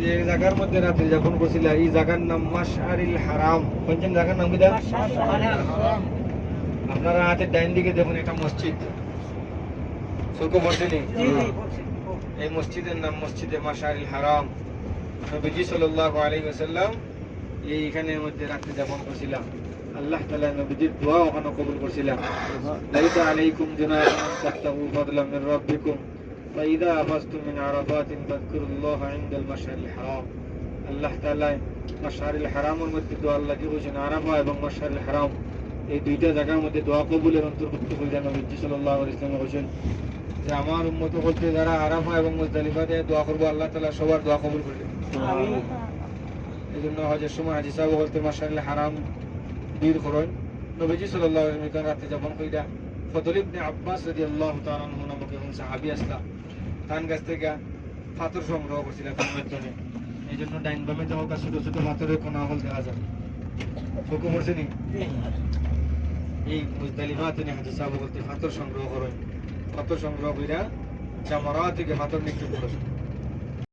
যে জায়গার মধ্যে রাত্রি যাপন করছিল এই জায়গার নাম মাশআরিল হারাম। পঞ্চম জায়গার নাম কিটা আপনারা হাতে ডাইন দিকে দেখুন একটা মসজিদ। চোখে পড়ছেনি এই মসজিদের নাম মসজিদে মাশআরিল হারাম। নবীজি সাল্লাল্লাহু আলাইহি ওয়াসাল্লাম এইখানের মধ্যে রাত্রি যাপন করছিলাম আল্লাহ তাআলা নবীজির দোয়া ওখানে কবুল করছিলাম লাইসা আলাইকুম জুনাহুন তাক্তাবু ফাদলাম রাব্বিকুম। فإذا أفزتم من عرفات فاذكروا الله عند المشعر الحرام আল্লাহ তাআলা মাশআরিল হারামের মধ্যে দোয়া আল্লাহ কি বলেছেন আরাফা এবং মাশআরিল হারাম এই দুইটা জায়গার মধ্যে দোয়া কবুলের অন্তর্ভুক্ত করে নবীজি সাল্লাল্লাহু আলাইহি ওয়াসাল্লাম বলেছেন যে আমার উম্মত বলতে যারা আরাফা এবং মুজদালিফাতে দোয়া করবো আল্লাহ তাআলা সবার দোয়া কবুল করবে এই জন্য হজের সময় হাজি সাহেব বলতে মাশাআল্লাহ হারাম বীর করেন নবীজি সাল্লাল্লাহু আলাইহি ওয়াসাল্লাম রাতে যাপন কইরা ফদল ইবনে আব্বাস রাদিয়াল্লাহু তাআলা আনহু নামক একজন সাহাবী আসলা তান গাছ থেকে পাথর সংগ্রহ করছিলাম মাধ্যমে। এই জন্য ডাইন বামে কাছে ছোট ছোট পাথরের কোনো আমল দেখা যায় চোখে এই নি? এই মুজদালিফা তিনি হাজি সাহেব বলতে পাথর সংগ্রহ করেন। পাথর সংগ্রহ করিয়া জামারা থেকে পাথর নিক্ষেপ করেন